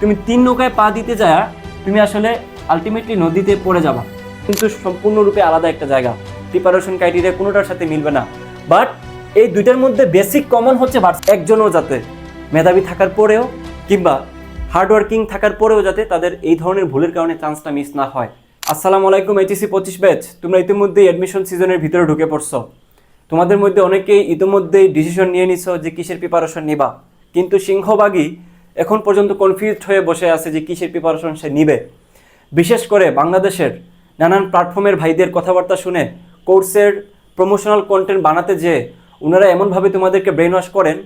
তুমি তিন নৌকায় পা দিতে যায় তুমি আসলে আলটিমেটলি নদীতে পড়ে যাবা। কিন্তু সম্পূর্ণরূপে আলাদা একটা জায়গা। প্রিপারেশন ক্রাইটেরিয়া কোনোটার সাথে মিলবে না। বাট এই দুইটার মধ্যে বেসিক কমন হচ্ছে একজনও যাতে মেধাবী থাকার পরেও কিংবা হার্ডওয়ার্কিং থাকার পরেও যাতে তাদের এই ধরনের ভুলের কারণে চান্সটা মিস না হয়। আসসালামু আলাইকুম এইচএসি পঁচিশ ব্যাচ তোমরা ইতিমধ্যেই অ্যাডমিশন সিজনের ভিতরে ঢুকে পড়ছো। তোমাদের মধ্যে অনেকেই ইতিমধ্যেই ডিসিশন নিয়ে নিছো যে কিসের প্রিপারেশন নিবা। কিন্তু সিংহভাগই এখন পর্যন্ত কনফিউজড হয়ে বসে আছে যে কিসের প্রিপারেশন সে নিবে। বিশেষ করে বাংলাদেশের নানান প্ল্যাটফর্মের ভাইদের কথাবার্তা শুনে কোর্সের প্রমোশনাল কন্টেন্ট বানাতে যে ওনারা এমনভাবে তোমাদেরকে ব্রেন ওয়াশ করেন,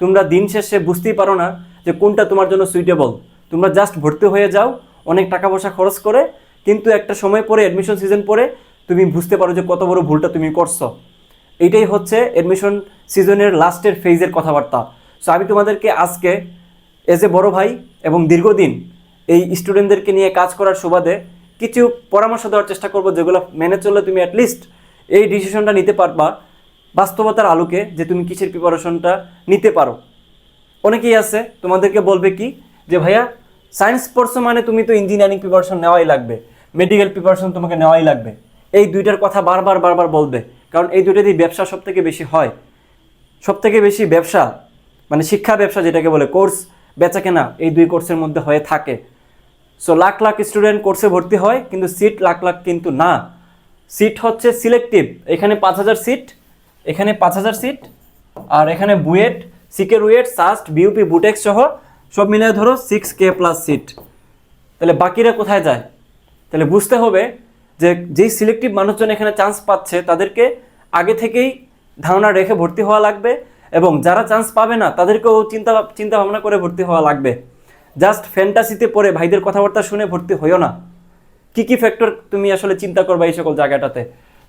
তোমরা দিন শেষে বুঝতেই পারো না যে কোনটা তোমার জন্য সুইটেবল তোমরা জাস্ট ভর্তি হয়ে যাও, অনেক টাকা পয়সা খরচ করে, কিন্তু একটা সময় পরে অ্যাডমিশন সিজন পরে তুমি বুঝতে পারো যে কত বড় ভুলটা তুমি করছ। এইটাই হচ্ছে অ্যাডমিশন সিজনের লাস্টের ফেজের কথাবার্তা। সো আমি তোমাদেরকে আজকে এজ এ বড় ভাই এবং দীর্ঘদিন এই স্টুডেন্টদেরকে নিয়ে কাজ করার সুবাদে কিছু পরামর্শ দেওয়ার চেষ্টা করব যেগুলো মেনে চললে তুমি অ্যাটলিস্ট এই ডিসিশনটা নিতে পারবা, বাস্তবতার আলোকে যে তুমি কিসের প্রিপারেশনটা নিতে পারো। অনেকেই আছে, তোমাদেরকে বলবে কি যে, ভাইয়া সায়েন্স পড়ছো মানে তুমি তো ইঞ্জিনিয়ারিং প্রিপারেশন নেওয়াই লাগবে মেডিকেল প্রিপারেশন তোমাকে নেওয়াই লাগবে। এই দুইটার কথা বারবার বারবার বলবে, কারণ এই দুইটাতেই ব্যবসা সব থেকে বেশি হয়। সব থেকে বেশি ব্যবসা মানে শিক্ষা ব্যবসা যেটাকে বলে কোর্স বেচা কেনা এই দুই কোর্সের মধ্যে হয়ে থাকে। সো লাখ লাখ স্টুডেন্ট কোর্সে ভর্তি হয়, কিন্তু সিট লাখ লাখ কিন্তু না। সিট হচ্ছে সিলেক্টিভ এখানে পাঁচ হাজার সিট এখানে পাঁচ হাজার সিট আর এখানে বুয়েট সিকে উয়েট, সাস্ট, বিউপি, বুটেক্স সহ সব মিলিয়ে ধরো সিক্স কে প্লাস সিট তাহলে বাকিরা কোথায় যায়? তাহলে বুঝতে হবে যে যেই সিলেক্টিভ মানুষজন এখানে চান্স পাচ্ছে, তাদেরকে আগে থেকেই ধারণা রেখে ভর্তি হওয়া লাগবে। এবং যারা চান্স পাবে না, তাদেরকেও চিন্তা চিন্তা ভাবনা করে ভর্তি হওয়া লাগবে। জাস্ট ফ্যান্টাসিতে পড়ে ভাইদের কথাবার্তা শুনে ভর্তি হইও না। কি কি ফ্যাক্টর তুমি আসলে চিন্তা করবা এই সকল জায়গাটাতে?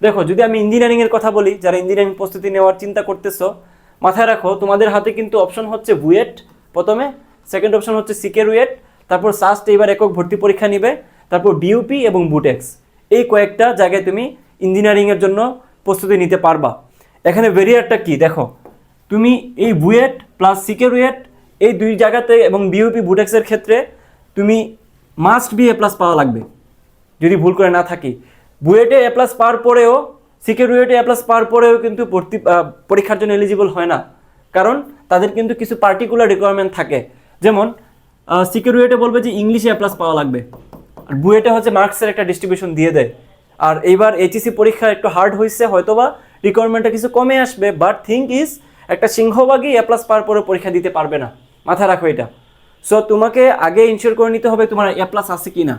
দেখো, যদি আমি ইঞ্জিনিয়ারিংয়ের কথা বলি, যারা ইঞ্জিনিয়ারিং প্রস্তুতি নেওয়ার চিন্তা করতেছো, মাথায় রাখো, তোমাদের হাতে কিন্তু অপশন হচ্ছে বুয়েট প্রথমে সেকেন্ড অপশন হচ্ছে সিকের উয়েট তারপর সাস্ট এবার একক ভর্তি পরীক্ষা নিবে, তারপর বিউপি এবং বুটেক্স। এই কয়েকটা জায়গায় তুমি ইঞ্জিনিয়ারিংয়ের জন্য প্রস্তুতি নিতে পারবা। এখানে ভেরিয়ারটা কি? দেখো তুমি এই বুয়েট প্লাস সিকের উয়েট এই দুই জায়গাতে এবং বিউপি বুটেক্সের ক্ষেত্রে তুমি মাস্ট বি এ প্লাস পাওয়া লাগবে, যদি ভুল করে না থাকি। বুয়েটে এ প্লাস পাওয়ার পরেও সিকে রুয়েটে এ প্লাস পাওয়ার পরেও কিন্তু ভর্তি পরীক্ষার জন্য এলিজিবল হয় না। কারণ তাদের কিন্তু কিছু পার্টিকুলার রিকোয়ারমেন্ট থাকে। যেমন সিকে রুয়েটে বলবে যে ইংলিশে এ প্লাস পাওয়া লাগবে। আর বুয়েটে হচ্ছে মার্কসের একটা ডিস্ট্রিবিউশন দিয়ে দেয়। আর এইবার এইচএসি পরীক্ষা একটু হার্ড হয়েছে হয়তোবা রিকোয়ারমেন্টটা কিছু কমে আসবে বাট থিঙ্ক ইজ একটা সিংহভাগই এ প্লাস পাওয়ার পরে পরীক্ষা দিতে পারবে না। মাথায় রাখো এটা। সো তোমাকে আগে ইনশিওর করে নিতে হবে তোমার এ প্লাস আছে কি না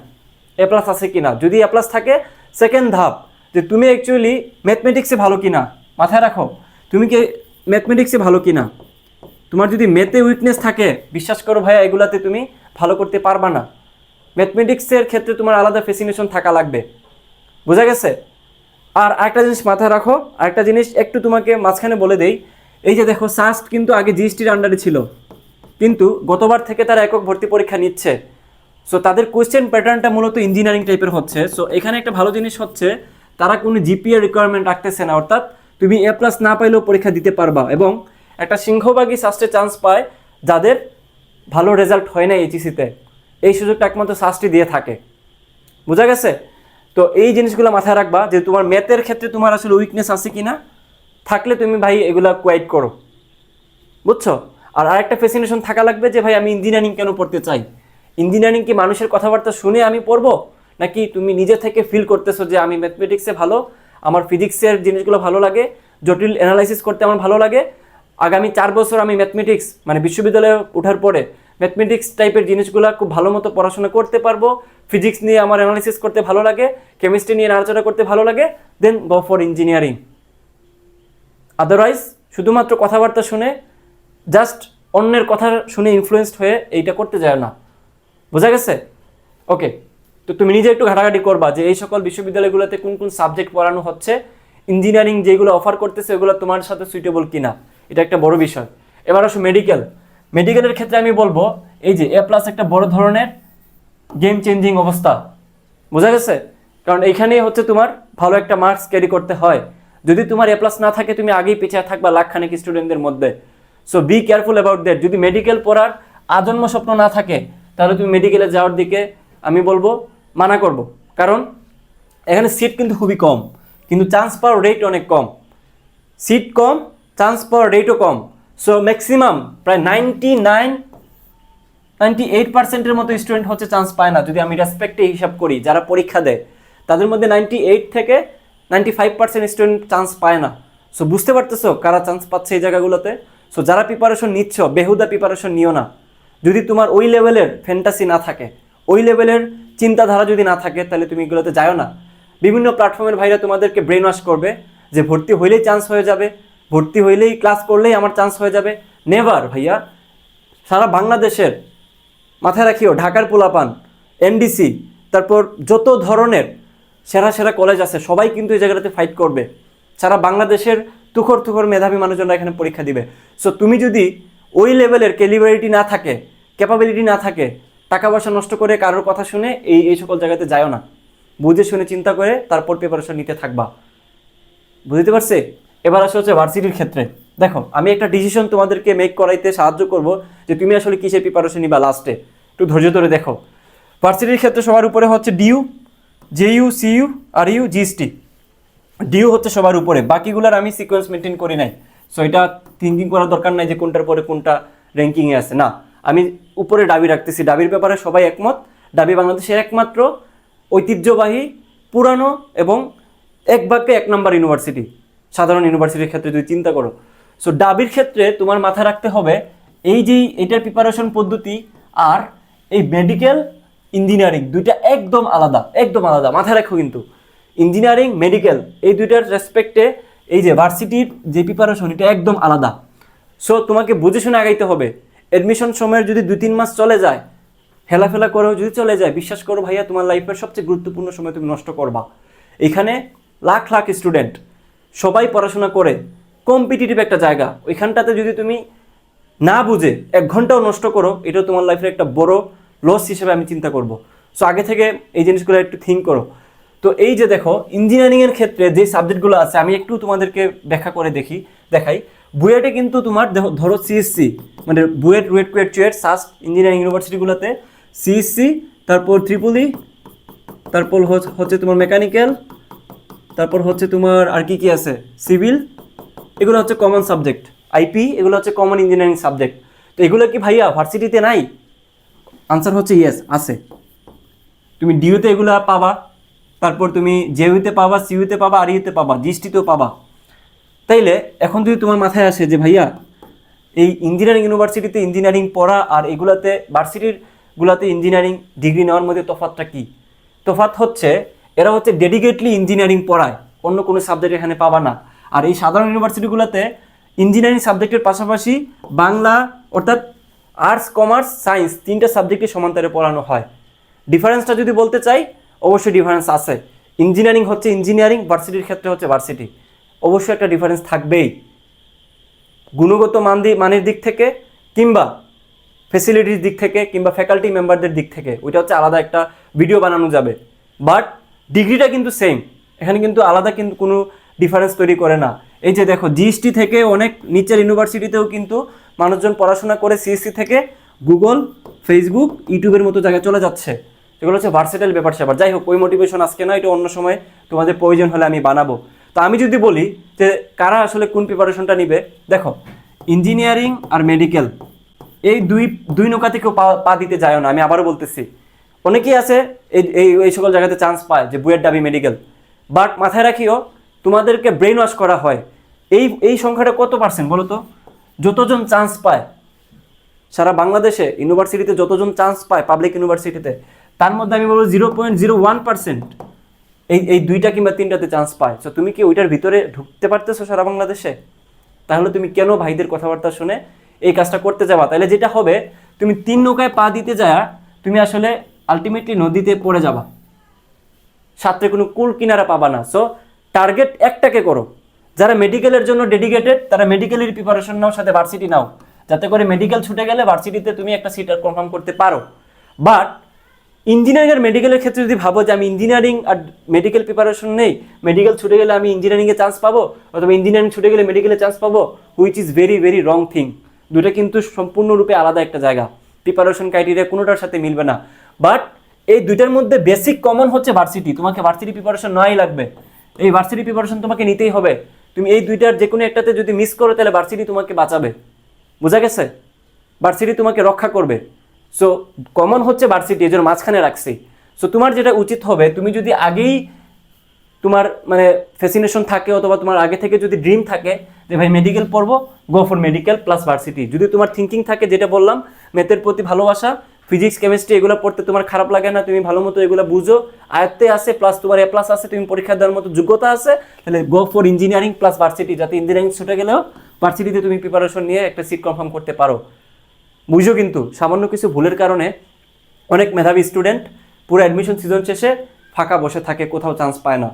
এ প্লাস আছে কিনা। যদি এ প্লাস থাকে সেকেন্ড ধাপ, যে তুমি অ্যাকচুয়ালি ম্যাথমেটিক্সে ভালো কি না মাথায় রাখো, তুমি কি ম্যাথমেটিক্সে ভালো কিনা। তোমার যদি ম্যাথে উইকনেস থাকে, বিশ্বাস করো ভাইয়া, এগুলাতে তুমি ভালো করতে পারবা না। ম্যাথমেটিক্সের ক্ষেত্রে তোমার আলাদা ফেসিনেশন থাকা লাগবে। বোঝা গেছে? আর আরেকটা জিনিস মাথায় রাখো, আরেকটা জিনিস একটু তোমাকে মাঝখানে বলে দেই এই যে দেখো সাস্ট কিন্তু আগে জিএসটির আন্ডারে ছিল। কিন্তু গতবার থেকে তারা একক ভর্তি পরীক্ষা নিচ্ছে। সো তাদের কোয়েশ্চেন প্যাটার্নটা মূলত ইঞ্জিনিয়ারিং টাইপের হচ্ছে। সো এখানে একটা ভালো জিনিস হচ্ছে, তারা কোনো জিপিএ রিকোয়ারমেন্ট রাখতেছে না। অর্থাৎ তুমি এ প্লাস না পাইলেও পরীক্ষা দিতে পারবা এবং একটা সিংহভাগই সাস্টে চান্স পায় যাদের ভালো রেজাল্ট হয় না এইচএসিতে এই সুযোগটা একমাত্র সাস্টই দিয়ে থাকে। বোঝা গেছে? তো এই জিনিসগুলো মাথায় রাখবা যে তোমার ম্যাথের ক্ষেত্রে তোমার আসলে উইকনেস আছে কি না থাকলে তুমি ভাই এগুলা কোয়াইট করো। বুঝছ? আর আরেকটা ফেসিনেশন থাকা লাগবে যে ভাই আমি ইঞ্জিনিয়ারিং কেন পড়তে চাই? ইঞ্জিনিয়ারিং কি মানুষের কথাবার্তা শুনে আমি পড়ব? নাকি তুমি নিজে থেকে ফিল করতেছো যে আমি ম্যাথমেটিক্সে ভালো, আমার ফিজিক্সের জিনিসগুলো ভালো লাগে, জটিল অ্যানালাইসিস করতে আমার ভালো লাগে? আগামী চার বছর আমি ম্যাথমেটিক্স মানে বিশ্ববিদ্যালয়ে ওঠার পরে ম্যাথমেটিক্স টাইপের জিনিসগুলো খুব ভালো মতো পড়াশোনা করতে পারব ফিজিক্স নিয়ে আমার অ্যানালাইসিস করতে ভালো লাগে কেমিস্ট্রি নিয়ে নাড়াচাড়া করতে ভালো লাগে then go for engineering otherwise শুধুমাত্র কথাবার্তা শুনে জাস্ট অন্যের কথা শুনে ইনফ্লুয়েসড হয়ে এইটা করতে যায় না। বোঝা গেছে? ওকে তো তুমি নিজে একটু ঘাটাঘাটি করবা যে এই সকল বিশ্ববিদ্যালয়গুলোতে কোন কোন সাবজেক্ট পড়ানো হচ্ছে ইঞ্জিনিয়ারিং যেগুলো অফার করতেছে ওগুলো তোমার সাথে সুইটেবল কিনা, এটা একটা বড় বিষয়। এবার আসো মেডিকেল মেডিকেলের ক্ষেত্রে আমি বলব, এই যে এ প্লাস একটা বড় ধরনের গেম চেঞ্জিং অবস্থা। বোঝা গেছে? কারণ এইখানেই হচ্ছে তোমার ভালো একটা মার্কস ক্যারি করতে হয়। যদি তোমার এ প্লাস না থাকে, তুমি আগেই পিছিয়ে থাকবা লাখখানেক স্টুডেন্টদের মধ্যে। So be careful about that যদি মেডিকেল পড়ার আজন্ম স্বপ্ন না থাকে, তাহলে তুমি মেডিকেলে যাওয়ার দিকে, আমি বলব, মানা করব। কারণ, এখানে সিট কিন্তু খুবই কম। কিন্তু চান্স পাওয়ার রেট অনেক কম। সিট কম চান্স পাওয়ার রেটও কম। সো ম্যাক্সিমাম প্রায় নাইনটি নাইন নাইনটি এইট পার্সেন্টের মতো স্টুডেন্ট হচ্ছে চান্স পায় না। যদি আমি রেসপেক্টে হিসাব করি, যারা পরীক্ষা দেয়, তাদের মধ্যে নাইনটি এইট থেকে ninety five percent student chance পায় না। সো বুঝতে পারতেছো কারা চান্স পাচ্ছে এই জায়গাগুলোতে? সো যারা প্রিপারেশন নিচ্ছ, বেহুদা প্রিপারেশন নিও না। যদি তোমার ওই লেভেলের ফ্যান্টাসি না থাকে, ওই লেভেলের চিন্তাধারা যদি না থাকে, তাহলে তুমি এগুলোতে যাও না। বিভিন্ন প্ল্যাটফর্মের ভাইরা তোমাদেরকে ব্রেন ওয়াশ করবে যে, ভর্তি হইলেই চান্স হয়ে যাবে, ভর্তি হইলেই ক্লাস করলেই আমার চান্স হয়ে যাবে। নেভার ভাইয়া। সারা বাংলাদেশের মাথায় রাখিও, ঢাকার পোলাপান এনডিসি তারপর যত ধরনের সেরা সেরা কলেজ আছে, সবাই কিন্তু এই জায়গাটাতে ফাইট করবে। সারা বাংলাদেশের তুখর তুখর মেধাবী মানুষজনরা এখানে পরীক্ষা দিবে। সো তুমি যদি ওই লেভেলের ক্যালিবারিটি না থাকে ক্যাপাবিলিটি না থাকে, টাকা পয়সা নষ্ট করে কারোর কথা শুনে এই এই সকল জায়গাতে যাও না। বুঝে শুনে চিন্তা করে তারপর প্রিপারেশন নিতে থাকবা। বুঝতে পারছি? এবার আসে হচ্ছে ভার্সিটির ক্ষেত্রে। দেখো, আমি একটা ডিসিশন তোমাদেরকে মেক করাইতে সাহায্য করব যে তুমি আসলে কিসের প্রিপারেশন নিবা লাস্টে একটু ধৈর্য ধরে দেখো। ভার্সিটির ক্ষেত্রে সবার উপরে হচ্ছে ডিউ জেইউ সিইউ আর ইউ জিএসটি ডিউ হচ্ছে সবার উপরে। বাকিগুলোর আমি সিকোয়েন্স মেনটেন করি নাই। সো এটা থিঙ্কিং করার দরকার নাই যে কোনটার পরে কোনটা র্যাঙ্কিংয়ে আছে। না, আমি উপরে ডাবি রাখতেছি। ডাবির ব্যাপারে সবাই একমত। ডাবি বাংলাদেশের একমাত্র ঐতিহ্যবাহী, পুরানো এবং এক বাক্যে এক নম্বর ইউনিভার্সিটি সাধারণ ইউনিভার্সিটির ক্ষেত্রে যদি চিন্তা করো। সো ডাবির ক্ষেত্রে তোমার মাথায় রাখতে হবে, এই যে এটার প্রিপারেশন পদ্ধতি আর এই মেডিকেল ইঞ্জিনিয়ারিং দুইটা একদম আলাদা একদম আলাদা, মাথায় রাখো কিন্তু। ইঞ্জিনিয়ারিং, মেডিকেল, এই দুইটার রেসপেক্টে এই যে ভার্সিটির যে প্রিপারেশন এটা একদম আলাদা। সো তোমাকে বুঝে শুনে আগাইতে হবে। অ্যাডমিশন সময়ের যদি দুই তিন মাস চলে যায়, হেলাফেলা করেও যদি চলে যায়, বিশ্বাস করো ভাইয়া, তোমার লাইফের সবচেয়ে গুরুত্বপূর্ণ সময় তুমি নষ্ট করবা। এখানে লাখ লাখ স্টুডেন্ট সবাই পড়াশোনা করে কম্পিটিটিভ একটা জায়গা। ওইখানটাতে যদি তুমি না বুঝে, এক ঘন্টাও নষ্ট করো এটা তোমার লাইফের একটা বড় লস হিসেবে আমি চিন্তা করব। সো আগে থেকে এই জিনিসগুলো একটু থিঙ্ক করো। তো এই যে দেখো ইঞ্জিনিয়ারিংয়ের ক্ষেত্রে যে সাবজেক্টগুলো আছে, আমি একটু তোমাদেরকে ব্যাখ্যা করে দেখি, দেখাই। বুয়েটে কিন্তু তোমার ধরো সিএসসি মানে বুয়েট রুয়েট কুয়েট চুয়েট সাস্ট ইঞ্জিনিয়ারিং ইউনিভার্সিটিগুলোতে সিএসসি তারপর ত্রিপুলি, তারপর হচ্ছে তোমার মেকানিক্যাল তারপর হচ্ছে তোমার আর কি কি আছে? সিভিল এগুলো হচ্ছে কমন সাবজেক্ট আইপি এগুলো হচ্ছে কমন ইঞ্জিনিয়ারিং সাবজেক্ট তো এগুলো কি ভাইয়া ভার্সিটিতে নাই? আনসার হচ্ছে ইয়েস আছে। তুমি ডিউতে এগুলো পাবা, তারপর তুমি জেইউতে পাবা সিইউতে পাবা আর ইউতে পাবা জিএসটিতেও পাবা। তাইলে এখন যদি তোমার মাথায় আসে যে ভাইয়া, এই ইঞ্জিনিয়ারিং ইউনিভার্সিটিতে ইঞ্জিনিয়ারিং পড়া আর এগুলাতে ভার্সিটির গুলাতে ইঞ্জিনিয়ারিং ডিগ্রি নেওয়ার মধ্যে তফাৎটা কি? তফাৎ হচ্ছে এরা হচ্ছে ডেডিকেটলি ইঞ্জিনিয়ারিং পড়ায়, অন্য কোনো সাবজেক্ট এখানে পাবা না। আর এই সাধারণ ইউনিভার্সিটিগুলোতে ইঞ্জিনিয়ারিং সাবজেক্টের পাশাপাশি বাংলা, অর্থাৎ আর্টস কমার্স সায়েন্স তিনটা সাবজেক্টে সমান্তরে পড়ানো হয়। ডিফারেন্সটা যদি বলতে চাই, অবশ্যই ডিফারেন্স আছে। ইঞ্জিনিয়ারিং হচ্ছে ইঞ্জিনিয়ারিং ভার্সিটির ক্ষেত্রে হচ্ছে ভার্সিটি অবশ্যই একটা ডিফারেন্স থাকবেই। গুণগত মান দি মানের দিক থেকে কিংবা ফেসিলিটির দিক থেকে কিংবা ফ্যাকাল্টি মেম্বারদের দিক থেকে, ওইটা হচ্ছে আলাদা একটা ভিডিও বানানো যাবে। বাট ডিগ্রিটা কিন্তু সেম এখানে কিন্তু আলাদা কিন্তু কোনো ডিফারেন্স তৈরি করে না। এই যে দেখো জিএসটি থেকে অনেক নিচের ইউনিভার্সিটিতেও কিন্তু মানুষজন পড়াশোনা করে সিএসসি থেকে গুগল ফেসবুক ইউটিউবের মতো জায়গায় চলে যাচ্ছে। এগুলো হচ্ছে ভার্সেটাইল ব্যাপার স্যাপার। যাই হোক, ওই মোটিভেশন আজকে না এটা অন্য সময় তোমাদের প্রয়োজন হলে আমি বানাবো। তো আমি যদি বলি যে কারা আসলে কোন প্রিপারেশনটা নিবে, দেখো ইঞ্জিনিয়ারিং আর মেডিকেল এই দুই দুই নৌকাতে কেউ পা দিতে যায় না, আমি আবারও বলতেছি। অনেকেই আছে এই এই এই সকল জায়গাতে চান্স পায় যে বুয়েট ডাবি মেডিকেল বাট মাথায় রাখিও, তোমাদেরকে ব্রেন ওয়াশ করা হয়। এই এই সংখ্যাটা কত পার্সেন্ট বলো তো? যতজন চান্স পায়, সারা বাংলাদেশে ইউনিভার্সিটিতে যতজন চান্স পায় পাবলিক ইউনিভার্সিটিতে তার মধ্যে আমি বলব zero point zero one percent এই এই দুইটা কিংবা তিনটাতে চান্স পায়। তো তুমি কি ওইটার ভিতরে ঢুকতে পারতেছো সারা বাংলাদেশে? তাহলে তুমি কেন ভাইদের কথাবার্তা শুনে এই কাজটা করতে যাবা? তাহলে যেটা হবে, তুমি তিন নৌকায় পা দিতে যায় তুমি আসলে আলটিমেটলি নদীতে পড়ে যাবা। সাথে কোনো কুল কিনারা পাবা না। সো টার্গেট একটাকে করো। যারা মেডিকেলের জন্য ডেডিকেটেড তারা মেডিকেলের প্রিপারেশন নাও, সাথে ভার্সিটি নাও। যাতে করে মেডিকেল ছুটে গেলে ভার্সিটিতে তুমি একটা সিট কনফার্ম করতে পারো। বাট ইঞ্জিনিয়ারিং আর মেডিকেলের ক্ষেত্রে যদি ভাবো যে আমি ইঞ্জিনিয়ারিং আর মেডিকেল প্রিপারেশন নেই মেডিকেল ছুটে গেলে আমি ইঞ্জিনিয়ারিংয়ে চান্স পাবো? অথবা ইঞ্জিনিয়ারিং ছুটে গেলে মেডিকেলে চান্স পাবো? Which is very very wrong thing দুটো কিন্তু সম্পূর্ণরূপে আলাদা একটা জায়গা। প্রিপারেশন ক্রাইটেরিয়া কোনোটার সাথে মিলবে না। বাট এই দুইটার মধ্যে বেসিক কমন হচ্ছে ভার্সিটি তোমাকে ভার্সিটি প্রিপারেশন নয় লাগবে। এই ভার্সিটি প্রিপারেশন তোমাকে নিতেই হবে। তুমি এই দুইটার যে কোনো একটাতে যদি মিস করো, তাহলে ভার্সিটি তোমাকে বাঁচাবে। বোঝা গেছে? ভার্সিটি তোমাকে রক্ষা করবে। সো কমন হচ্ছে ভার্সিটি এর জন্য মাঝখানে রাখছি। সো তোমার যেটা উচিত হবে, তুমি যদি আগেই তোমার মানে ফ্যাসিনেশন থাকে অথবা তোমার আগে থেকে যদি ড্রিম থাকে যে ভাই মেডিকেল পড়ব go for medical plus varsity যদি তোমার থিঙ্কিং থাকে, যেটা বললাম ম্যাথের প্রতি ভালোবাসা ফিজিক্স কেমিস্ট্রি এগুলো পড়তে তোমার খারাপ লাগে না, তুমি ভালো মতো এগুলো বুঝো। আয়ত্তে আছে প্লাস তোমার এ প্লাস আছে, তুমি পরীক্ষা দেওয়ার মতো যোগ্যতা আছে। তাহলে go for engineering plus varsity যাতে ইঞ্জিনিয়ারিং ছুটে গেলেও ভার্সিটিতে তুমি প্রিপারেশন নিয়ে একটা সিট কনফার্ম করতে পারো। বুঝো কিন্তু, সামান্য কিছু ভুলের কারণে অনেক মেধাবী স্টুডেন্ট পুরো অ্যাডমিশন সিজন শেষে ফাঁকা বসে থাকে, কোথাও চান্স পায় না।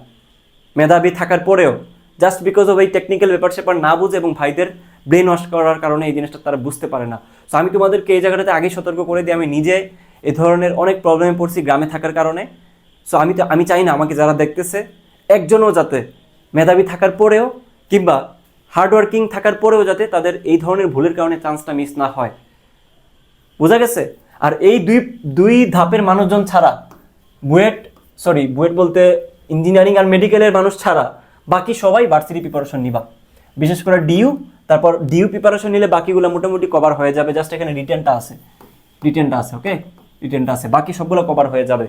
মেধাবী থাকার পরেও জাস্ট বিকজ অফ এই টেকনিক্যাল ব্যাপার স্যাপার না বুঝে এবং ভাইদের ব্রেন ওয়াশ করার কারণে এই জিনিসটা তারা বুঝতে পারে না। সো আমি তোমাদেরকে এই জায়গাটাতে আগে সতর্ক করে দিই, আমি নিজে এ ধরনের অনেক প্রবলেমে পড়ছি গ্রামে থাকার কারণে। সো আমি তো আমি চাই না আমাকে যারা দেখতেছে, একজনও যাতে মেধাবী থাকার পরেও কিংবা হার্ডওয়ার্কিং থাকার পরেও যাতে তাদের এই ধরনের ভুলের কারণে চান্সটা মিস না হয়। বোঝা গেছে? আর এই দুই দুই ধাপের মানুষজন ছাড়া, বুয়েট সরি বুয়েট বলতে ইঞ্জিনিয়ারিং আর মেডিকেলের মানুষ ছাড়া বাকি সবাই ভার্সিটি প্রিপারেশন নিবা। বিশেষ করে ডিইউ তারপর ডিউ প্রিপারেশন নিলে বাকিগুলো মোটামুটি কভার হয়ে যাবে। জাস্ট এখানে রিটেনটা আছে। রিটেনটা আছে ওকে রিটেনটা আছে। বাকি সবগুলো কভার হয়ে যাবে।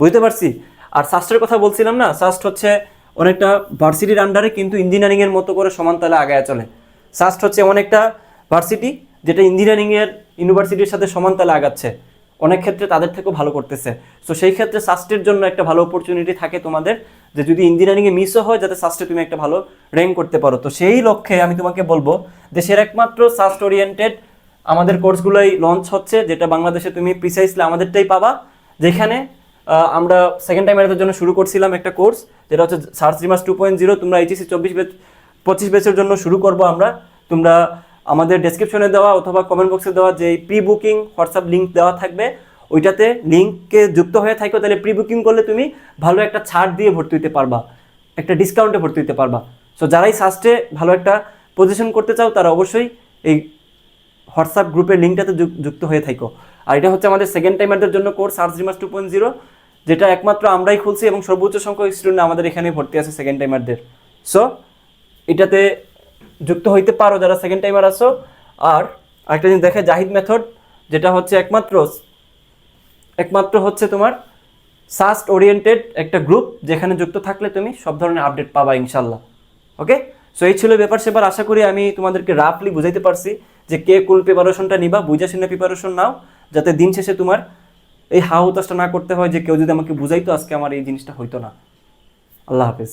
বুঝতে পারছি? আর সাস্টের কথা বলছিলাম না? সাস্ট হচ্ছে অনেকটা ভার্সিটির আন্ডারে কিন্তু ইঞ্জিনিয়ারিংয়ের মতো করে সমান তালে আগায় চলে। সাস্ট হচ্ছে এমন একটা ভার্সিটি যেটা ইঞ্জিনিয়ারিংয়ের ইউনিভার্সিটির সাথে সমান তালে আগাচ্ছে। অনেক ক্ষেত্রে তাদের থেকেও ভালো করতেছে। সো সেই ক্ষেত্রে সাস্টের জন্য একটা ভালো অপরচুনিটি থাকে তোমাদের, যে যদি ইঞ্জিনিয়ারিংয়ে মিসও হয়, যাতে সাস্টে তুমি একটা ভালো র্যাঙ্ক করতে পারো। তো সেই লক্ষ্যে আমি তোমাকে বলব, দেশের একমাত্র সাস্ট ওরিয়েন্টেড আমাদের কোর্সগুলোই লঞ্চ হচ্ছে, যেটা বাংলাদেশে তুমি প্রিসাইসলি আমাদেরটাই পাবা, যেখানে আমরা সেকেন্ড টাইম এর জন্য শুরু করছিলাম একটা কোর্স যেটা হচ্ছে সার্চ রিমাস টু পয়েন্ট জিরো তোমরা এইচএসি চব্বিশ বেচ পঁচিশ বেচের জন্য শুরু করব আমরা। তোমরা আমাদের ডেসক্রিপশনে দেওয়া অথবা কমেন্ট বক্সে দেওয়া যে প্রি বুকিং হোয়াটসঅ্যাপ লিঙ্ক দেওয়া থাকবে, ওইটাতে লিঙ্কে যুক্ত হয়ে থাকো, তাহলে প্রি বুকিং করলে তুমি ভালো একটা ছাড় দিয়ে ভর্তি হতে পারবা, একটা ডিসকাউন্টে ভর্তি হতে পারবা। সো যারাই সাস্টে ভালো একটা পজিশন করতে চাও, তারা অবশ্যই এই হোয়াটসঅ্যাপ গ্রুপের লিঙ্কটাতে যুক- যুক্ত হয়ে থাকো। আর এটা হচ্ছে আমাদের সেকেন্ড টাইমারদের জন্য কোর্স সার্চ রিমাস টু পয়েন্ট জিরো যেটা একমাত্র আমরাই খুলছি এবং সর্বোচ্চ সংখ্যক স্টুডেন্ট আমাদের এখানে ভর্তি আছে সেকেন্ড টাইমারদের সো এটাতে যুক্ত হইতে পারো যারা সেকেন্ড টাইমার আছো। আর আরেকটা জিনিস দেখে, জাহিদ মেথড যেটা হচ্ছে একমাত্র একমাত্র হচ্ছে তোমার সাস্ট ওরিয়েন্টেড একটা গ্রুপ যেখানে যুক্ত থাকলে তুমি সব ধরনের আপডেট পাবা ইনশাল্লাহ ওকে সো এই ছিল ব্যাপার। সেবার আশা করি আমি তোমাদেরকে রাফলি বুঝাইতে পারছি যে কে কোন প্রিপারেশনটা নিবা। বুঝে শুনে প্রিপারেশন নাও, যাতে দিন শেষে তোমার এই হা হুতাশটা না করতে হয় যে কেউ যদি আমাকে বুঝাইতো, আজকে আমার এই জিনিসটা হইতো না। আল্লাহ হাফেজ।